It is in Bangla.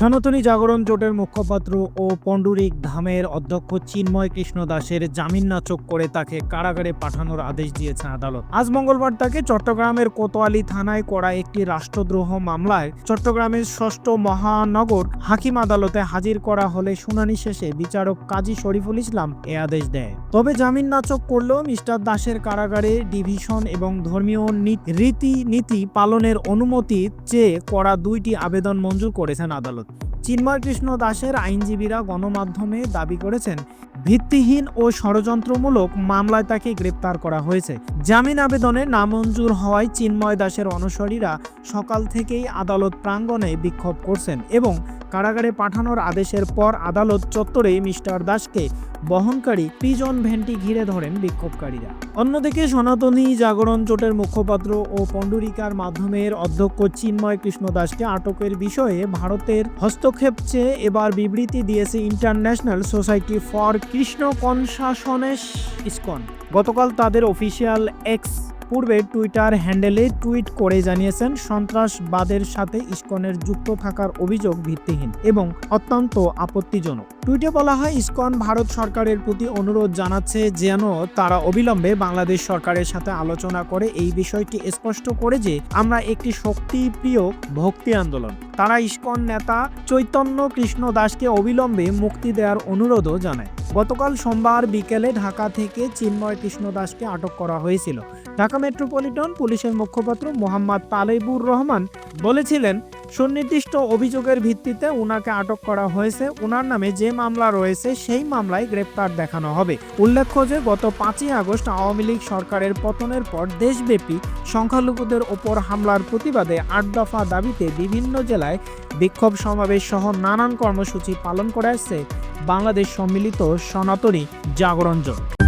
সনাতনী জাগরণ জোটের মুখপাত্র ও পণ্ডরিক ধামের অধ্যক্ষ চিন্ময় কৃষ্ণ দাসের জামিন নাচক করে তাকে কারাগারে পাঠানোর আদেশ দিয়েছে আদালত। আজ মঙ্গলবার তাকে চট্টগ্রামের কোতোয়ালি থানায় করা একটি রাষ্ট্রদ্রোহ মামলায় চট্টগ্রামের ষষ্ঠ মহানগর হাকিম আদালতে হাজির করা হলে শুনানি শেষে বিচারক কাজী শরীফুল ইসলাম এ আদেশ দেয়। তবে জামিন নাচক করলেও মিস্টার দাসের কারাগারে ডিভিশন এবং ধর্মীয় রীতি নীতি পালনের অনুমতি চেয়ে করা দুইটি আবেদন মঞ্জুর করেছেন আদালত। চিন্ময় কৃষ্ণ দাসের আইনজীবীরা গণমাধ্যমে দাবি করেছেন, ভিত্তিহীন ও ষড়যন্ত্রমূলক মামলায় তাকে গ্রেপ্তার করা হয়েছে। জামিন আবেদনে নামঞ্জুর হওয়ায় চিন্ময় দাসের অনুসারীরা সকাল থেকেই আদালত প্রাঙ্গণে বিক্ষোভ করছেন এবং কারাগারে পাঠানোর আদেশের পর আদালত চত্বরে মিস্টার দাসকে বহনকারী পিজন ভ্যানটি ঘিরে ধরেন বিক্ষোভকারীরা। অন্যদিকে সনাতনী জাগরণ জোটের মুখপাত্র ও পণ্ডরিকার মাধ্যমের অধ্যক্ষ চিন্ময় কৃষ্ণ দাসকে আটকের বিষয়ে ভারতের হস্তক্ষেপ চেয়ে এবার বিবৃতি দিয়েছে international society for Krishna consciousness ISKCON. গতকাল তাদের অফিসিয়াল এক্স পূর্বে টুইটার হ্যান্ডেলে টুইট করে জানিয়েছেন, সন্ত্রাসবাদের সাথে ইসকনের যুক্ত থাকার অভিযোগ ভিত্তিহীন এবং অত্যন্ত আপত্তিজনক। টুইটে বলা হয়, ইসকন ভারত সরকারের প্রতি অনুরোধ জানাচ্ছে যেন তারা অবিলম্বে বাংলাদেশ সরকারের সাথে আলোচনা করে এই বিষয়টি স্পষ্ট করে যে আমরা একটি শক্তিপ্রিয় ভক্তি আন্দোলন। তারা ইসকন নেতা চৈতন্য কৃষ্ণ দাসকে অবিলম্বে মুক্তি দেওয়ার অনুরোধও জানায়। গতকাল সোমবার বিকেলে ঢাকা থেকে চিন্ময় কৃষ্ণ দাসকে আটক করা হয়েছিল। ঢাকা মেট্রোপলিটন পুলিশের মুখপাত্র মোহাম্মদ তালেবুর রহমান বলেছিলেন সুনির্দিষ্ট অভিযোগের ভিত্তিতে উনাকে আটক করা হয়েছে। উনার নামে যে মামলা রয়েছে, সেই মামলায় গ্রেপ্তার দেখানো হবে। উল্লেখ্য যে, গত পাঁচই আগস্ট আওয়ামী লীগ সরকারের পতনের পর দেশব্যাপী সংখ্যালঘুদের ওপর হামলার প্রতিবাদে আট দফা দাবিতে বিভিন্ন জেলায় বিক্ষোভ সমাবেশ সহ নানান কর্মসূচি পালন করে আসছে বাংলাদেশ সম্মিলিত সনাতনী জাগরণ জোট।